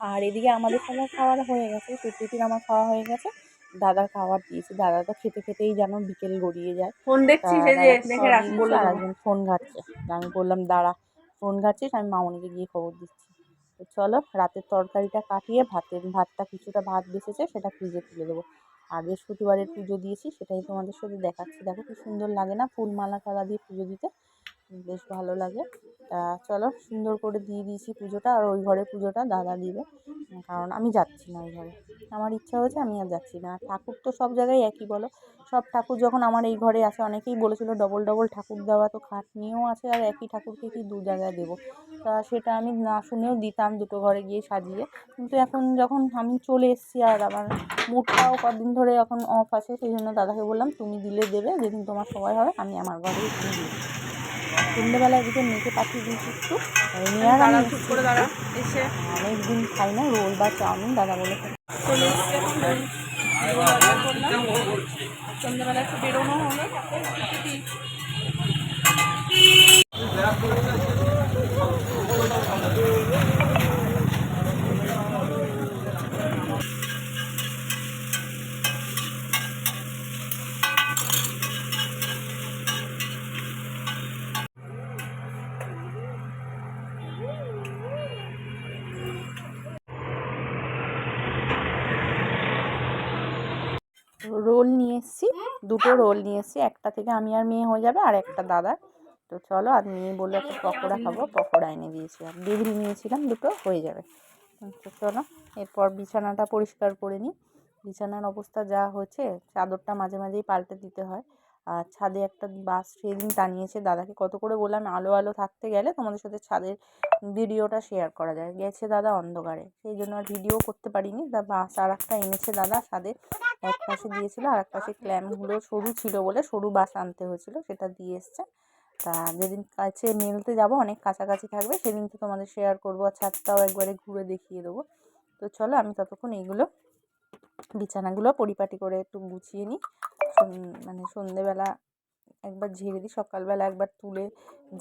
আর এদিকে আমাদের সবার খাওয়ার হয়ে গেছে সুপ্রীতির আমার খাওয়া হয়ে গেছে। দাদার খাবার দিয়েছি দাদা তো খেতে খেতেই যেন বিকেল গড়িয়ে যায়। ফোন দেখছি ফোন ঘাটছে। আমি বললাম দাঁড়া ফোন ঘাটছিস আমি মামনিকে গিয়ে খবর দিচ্ছি। তো চলো রাতের তরকারিটা কাটিয়ে ভাতের ভাতটা কিছুটা ভাত বেঁচেছে সেটা ফ্রিজে তুলে দেবো। আর বৃহস্পতিবারের পুজো দিয়েছি সেটাই তোমাদের সাথে দেখাচ্ছি। দেখো কি সুন্দর লাগে না ফুল মালা টালা দিয়ে পুজো দিতে। বেশ ভালো লাগে। তা চলো সুন্দর করে দিয়ে দিয়েছি পুজোটা আর ওই ঘরে পুজোটা দাদা দিবে। কারণ আমি যাচ্ছি না ওই ঘরে। আমার ইচ্ছা হয়েছে আমি আর যাচ্ছি না। ঠাকুর তো সব জায়গায় একই বলো। সব ঠাকুর যখন আমার এই ঘরে আছে অনেকেই বলেছিল ডবল ডবল ঠাকুর দেওয়া তো খাট নিয়েও আছে আর একই ঠাকুরকে কি দু জায়গায় দেবো? তা সেটা আমি না শুনেও দিতাম দুটো ঘরে গিয়ে সাজিয়ে। কিন্তু এখন যখন আমি চলে এসেছি আর আমার মুডটাও কদিন ধরে এখন অফ আছে, সেই জন্য দাদাকে বললাম, তুমি দিলে দেবে, যেদিন তোমার সময় হবে, আমি আমার দিই সন্ধ্যেবেলা এদিকে মেয়েকে পাঠিয়ে দিয়েছি একটু। আর মেয়ে আর আমি দাঁড়া চুপ করে দাঁড়া এসে। অনেক দিন খাই না রোল বা চাউমিন দাদা বলে চলে সন্ধ্যাবেলা একটু বেরোনো হলো। রোল নিয়ে এসেছি। দুটো রোল নিয়ে এসেছি। একটা থেকে আমি আর মেয়ে হয়ে যাবে আর একটা দাদার তো চলো আর মেয়ে বলে একটা পকোড়া খাব। পকোড়া এনে দিয়েছি আর বেগুনি নিয়েছিলাম দুটো হয়ে যাবে। তো চলো এরপর বিছানাটা পরিষ্কার করে নিই। বিছানার অবস্থা যা হয়েছে চাদরটা মাঝে মাঝেই পাল্টে দিতে হয়। আর ছাদে একটা বাস সেদিন টানিয়েছে দাদাকে। কত করে বললাম, আলো আলো থাকতে গেলে তোমাদের সাথে ছাদের ভিডিওটা শেয়ার করা যায়। গেছে দাদা অন্ধকারে। সেই জন্য আর ভিডিও করতে পারিনি। তা বাস আর একটা এনেছে দাদা, ছাদে এক পাশে দিয়েছিল আর এক পাশে ক্ল্যাম্পগুলো সরু ছিল বলে সরু বাস আনতে হয়েছিল, সেটা দিয়ে এসছে। তা যেদিন কাছে মেলতে যাব, অনেক কাছাকাছি থাকবে, সেদিন তো তোমাদের শেয়ার করব। আর ছাদটাও একবারে ঘুরে দেখিয়ে দেবো। তো চলো আমি ততক্ষণ এইগুলো বিছানাগুলো পরিপাটি করে একটু গুছিয়ে নিই। মানে সন্ধেবেলা একবার ঝেড়ে দিই, সকালবেলা একবার তুলে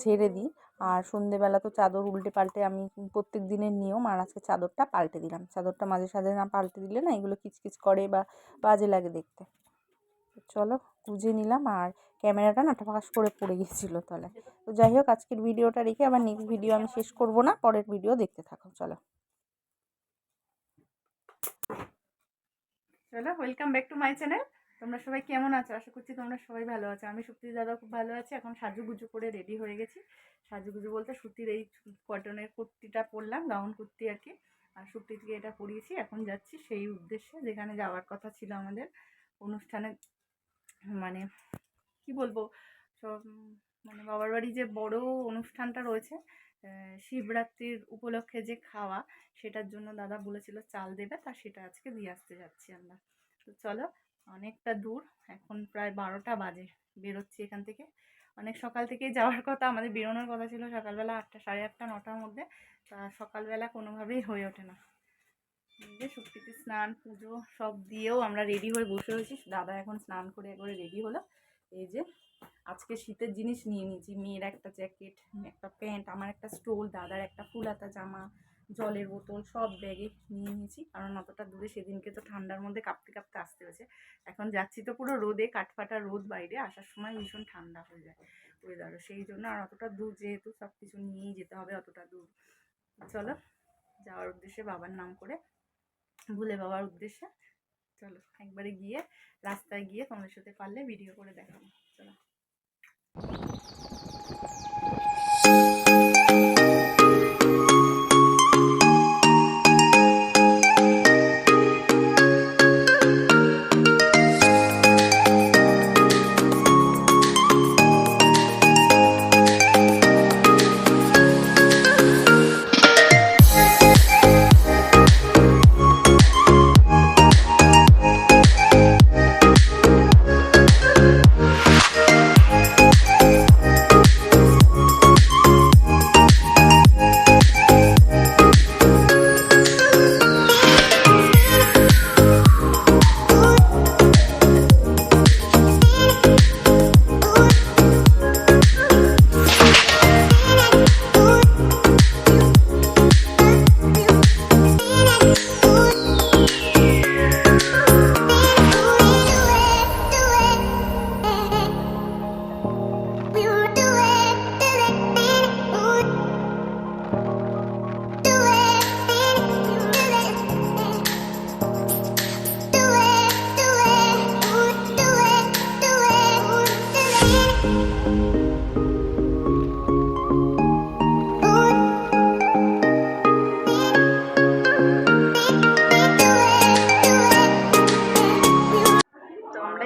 ঝেড়ে দিই। আর সন্ধেবেলা তো চাদর উল্টে পাল্টে আমি প্রত্যেক দিনের নিয়ম, আর আজকে চাদরটা পাল্টে দিলাম। চাদরটা মাঝে সাঝে না পাল্টে দিলে না এগুলো কিচকিচ করে বা বাজে লাগে দেখতে। চলো গুজে নিলাম, আর ক্যামেরাটা না ঠাপাস করে পড়ে গিয়েছিল তলায়। তো যাই হোক, আজকের ভিডিওটা রেখে আবার নেক্সট ভিডিও আমি শেষ করব না, পরের ভিডিও দেখতে থাকো, চলো। চলো welcome back to my channel তোমরা সবাই কেমন আছো? আশা করছি তোমরা সবাই ভালো আছো। আমি সুপ্তি দাদা খুব ভালো আছি। এখন সাজুগুজু করে রেডি হয়ে গেছি। সাজুগুজু বলতে সুতির এই কটনের কুর্তিটা পরলাম গাউন কুর্তি আর কি। আর সুপ্তিকে এটা পরিয়েছি। এখন যাচ্ছি সেই উদ্দেশ্যে, যেখানে যাওয়ার কথা ছিল আমাদের অনুষ্ঠানে। মানে কি বলব? সব মানে বাবার বাড়ি যে বড় অনুষ্ঠানটা রয়েছে শিবরাত্রির উপলক্ষে যে খাওয়া, সেটার জন্য দাদা বলেছিল চাল দেবে, তা সেটা আজকে দিয়ে আসতে যাচ্ছি আমরা। তো চলো, অনেকটা দূর, এখন প্রায় বারোটা বাজে, বেরোচ্ছি এখান থেকে। অনেক সকাল থেকেই যাওয়ার কথা, আমাদের বেরোনোর কথা ছিল সকালবেলা আটটা, সাড়ে আটটা, নটার মধ্যে। তা সকালবেলা কোনোভাবেই হয়ে ওঠে না। যে সত্যিতে স্নান, পুজো সব দিয়েও আমরা রেডি হয়ে বসে হয়েছি দাদা এখন স্নান করে একবারে রেডি হলো। এই যে আজকে শীতের জিনিস নিয়ে নিয়েছি। মেয়ের একটা জ্যাকেট একটা প্যান্ট আমার একটা স্টোল দাদার একটা ফুল হাতা জামা, জলের বোতল, সব ব্যাগে নিয়ে নিয়েছি। কারণ অতটা দূরে সেদিনকে তো ঠান্ডার মধ্যে কাঁপতে কাঁপতে আসতে হয়েছে। এখন যাচ্ছি তো পুরো রোদে, কাঠফাটা রোদ বাইরে, আসার সময় ভীষণ ঠান্ডা হয়ে যায় ওয়েদারও সেই জন্য আর অতটা দূর যেহেতু সব কিছু নিয়েই যেতে হবে, অতটা দূর। চলো, যাওয়ার উদ্দেশ্যে বাবার নাম করে, ভুলে বাবার উদ্দেশ্যে। চলো, একবারে গিয়ে রাস্তায় গিয়ে তোমাদের সাথে পারলে ভিডিও করে দেখাবো। চলো। তো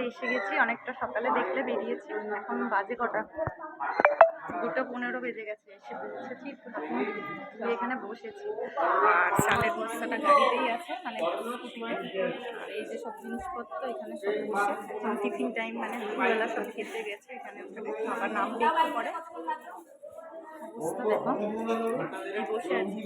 এসে গেছি অনেকটা সকালে দেখলে বেরিয়েছি। এখন বাজে কটা? দুটো পনেরো বেজে গেছে, এসে বসেছি একটু এখানে বসেছি। আর চালের বস্তাটা গাড়িতেই আছে মানে আর এই যে সব জিনিসপত্র, এখানে সব বসে টিফিন টাইম মানে দুপুরবেলা সব খেতে গেছে, এখানে ওখানে নাম দেখতে পরে বসে আছি।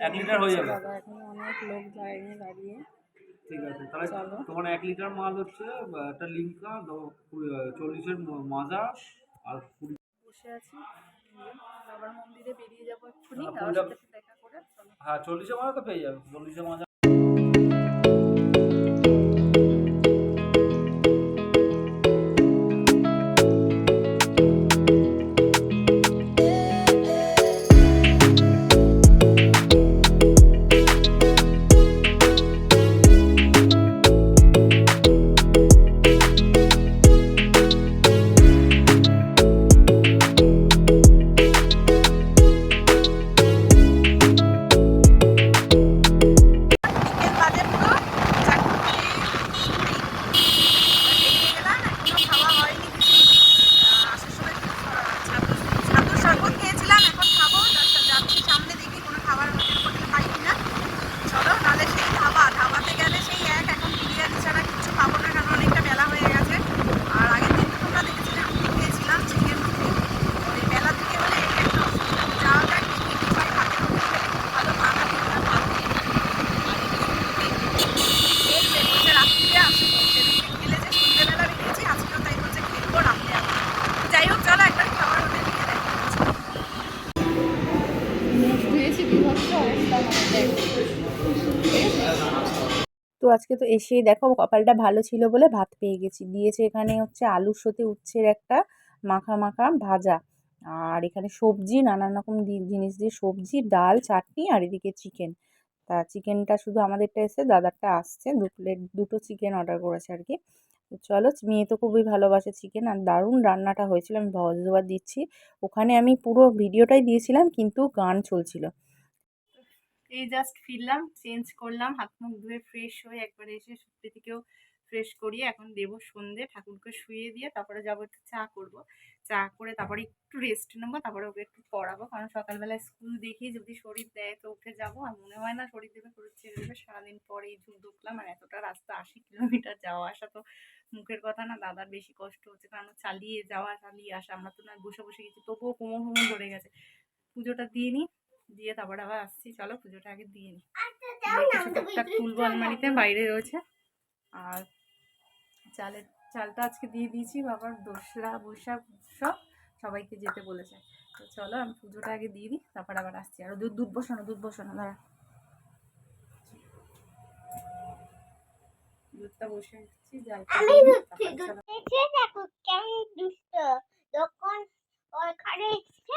এক লিটার হয়ে যাবে? অনেক লোক লাইনে দাঁড়িয়ে। ঠিক আছে তাহলে। তোমার এক লিটার মাল হচ্ছে একটা লিমকা চল্লিশের মাজা আর কুড়ি বসে আছি। বাবার মন্দিরে বেরিয়ে যাব এক্ষুনি হ্যাঁ, চল্লিশে পুরোটা- দেখা করে হ্যাঁ চল্লিশের মাজা তো পেয়ে যাবে চল্লিশে মাজা আজকে তো এসেই দেখো কপালটা ভালো ছিল বলে ভাত পেয়ে গেছি। দিয়েছে এখানে হচ্ছে আলুর সাথে উচ্ছের একটা মাখা মাখা ভাজা। আর এখানে সবজি, নানান রকম জিনিস দিয়ে সবজি, ডাল, চাটনি আর এদিকে চিকেন। তা চিকেনটা শুধু আমাদেরটা এসে দাদারটা আসছে। দু প্লেট, দুটো চিকেন অর্ডার করেছে আর কি। চলো, মেয়ে তো খুবই ভালোবাসে চিকেন আর দারুণ রান্নাটা হয়েছিল, আমি ভয়েস দিচ্ছি। ওখানে আমি পুরো ভিডিওটাই দিয়েছিলাম, কিন্তু গান চলছিল। এই জাস্ট ফিরলাম চেঞ্জ করলাম হাত মুখ ধুয়ে ফ্রেশ হয়ে একবারে এসে সুপ্রীতিকেও ফ্রেশ করিয়ে এখন দেবো সন্ধে, ঠাকুরকে শুয়ে দিয়ে তারপরে যাব একটু চা করব। চা করে তারপরে একটু রেস্ট নেব, তারপরে ওকে একটু পড়াবো, কারণ সকালবেলায় স্কুল দেখি যদি শরীর দেয় তো উঠে যাব, আর মনে হয় না শরীর দেবে, শরীর ছেড়ে দেবে। সারাদিন পরে এই ঝুল ঢুকলাম আর এতটা রাস্তা, আশি কিলোমিটার যাওয়া আসা তো মুখের কথা না, দাদার বেশি কষ্ট হচ্ছে, কারণ চালিয়ে যাওয়া, চালিয়ে আসা, আমরা তো না বসে বসে গেছি, তবুও কোমর কোমর ধরে গেছে। পুজোটা দিয়ে নিই দিয়ে তারপর আবার আসছি। চলো পুজোটা আগে দিয়ে নিই টুকটাক তুলবো আলমারিতে বাইরে রয়েছে। আর চালের চালটা আজকে দিয়ে দিয়েছি বাবার দোসরা বৈশাখ সব সবাইকে যেতে বলেছে। তো চলো আমি পুজোটা আগে দিয়ে দিই তারপর আবার আসছি। আর দুধ দুধ বসানো দুধ বসানো দাঁড়া। দুধটা বসে জালটা আমি দুধ তারপরে চলো। দেখে দেখো কেমন দুষ্ট। যখন এসছে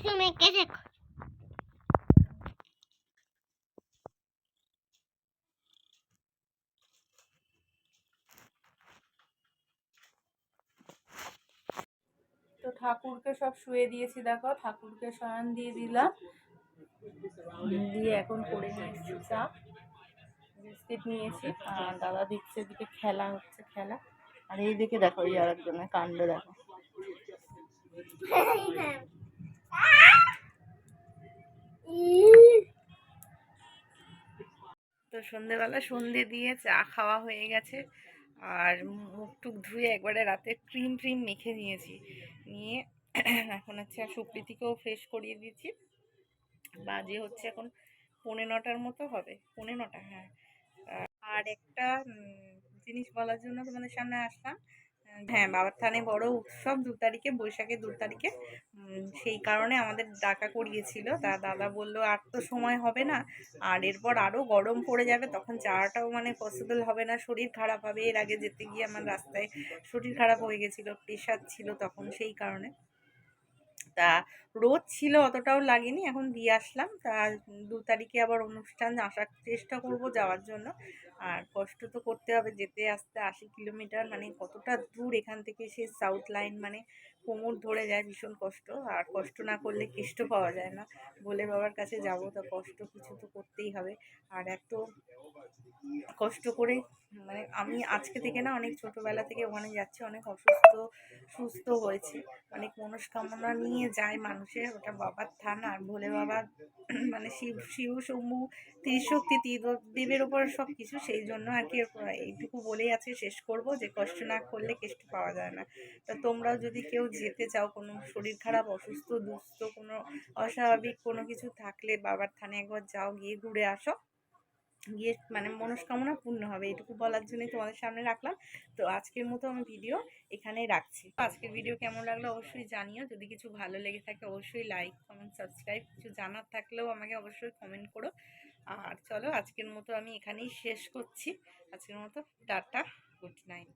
কিছু মেয়েকে দেখো তো ঠাকুরকে সব শুয়ে দিয়েছি দেখো ঠাকুরকে শয়ন দিয়ে দিলাম। দিয়ে এখন করে নিয়েছি চা। বিস্কিট নিয়েছি আর দাদা দিচ্ছে এদিকে খেলা হচ্ছে খেলা। আর এই দিকে দেখো এই আরেকজনের কাণ্ড দেখো। তো সন্ধেবেলা সন্ধে দিয়ে চা খাওয়া হয়ে গেছে। আর মুখ টুক ধুয়ে একবারে রাতে ক্রিম ট্রিম মেখে নিয়েছি। নিয়ে এখন হচ্ছে সুপ্রীতিকেও ফ্রেশ করিয়ে দিয়েছি বাজে হচ্ছে এখন পৌনে নটার মতো হবে। পৌনে নটা হ্যাঁ। আর একটা জিনিস বলার জন্য তোমাদের সামনে আসলাম। হ্যাঁ বাবার থানে বড় উৎসব, দু তারিখে, বৈশাখের দু তারিখে। সেই কারণে আমাদের ডাকা করিয়েছিল। তা দাদা বলল, আর তো সময় হবে না। আর এরপর আরও গরম পড়ে যাবে, তখন যাওয়াটাও মানে পসিবল হবে না। শরীর খারাপ হবে। এর আগে যেতে গিয়ে আমার রাস্তায় শরীর খারাপ হয়ে গেছিল প্রেশার ছিল তখন সেই কারণে। তা রোদ ছিল, অতটাও লাগেনি। এখন দিয়ে আসলাম। তা দু তারিখে আবার অনুষ্ঠান, আসার চেষ্টা করব যাওয়ার জন্য। আর কষ্ট তো করতে হবে, যেতে, আসতে আশি কিলোমিটার মানে কতটা দূর এখান থেকে সে সাউথ লাইন মানে কোমর ধরে যায় ভীষণ কষ্ট। আর কষ্ট না করলে কেষ্ট পাওয়া যায় না। বলে বাবার কাছে যাব, তা কষ্ট কিছু তো করতেই হবে। আর এত কষ্ট করে মানে আমি আজকে থেকে না অনেক ছোটোবেলা থেকে ওখানে যাচ্ছি, অনেক অসুস্থ, সুস্থ হয়েছে। অনেক মনস্কামনা নিয়ে যায় মানুষের, ওটা বাবার থান, আর ভোলে বাবা মানে শিব শিব, শম্ভু, ত্রিশক্তি দেবের ওপর সব কিছু সেই জন্য আর কি এইটুকু বলেই আছে, শেষ করব, যে কষ্ট না করলে কেষ্ট পাওয়া যায় না। তা তোমরাও যদি কেউ যেতে চাও, কোনো শরীর খারাপ, অসুস্থ, দুস্থ, কোনো অস্বাভাবিক কোনো কিছু থাকলে বাবার থানে একবার যাও, গিয়ে ঘুরে আসো। গিয়ে মানে মনস্কামনা পূর্ণ হবে, এটুকু বলার জন্যই তোমাদের সামনে রাখলাম। তো আজকের মতো আমি ভিডিও এখানেই রাখছি। আজকের ভিডিও কেমন লাগল অবশ্যই জানিও, যদি কিছু ভালো লেগে থাকে অবশ্যই লাইক কমেন্ট সাবস্ক্রাইব কিছু জানার থাকলেও আমাকে অবশ্যই কমেন্ট করো। আর চলো আজকের মতো আমি এখানেই শেষ করছি। আজকের মতো টাটা গুড নাইট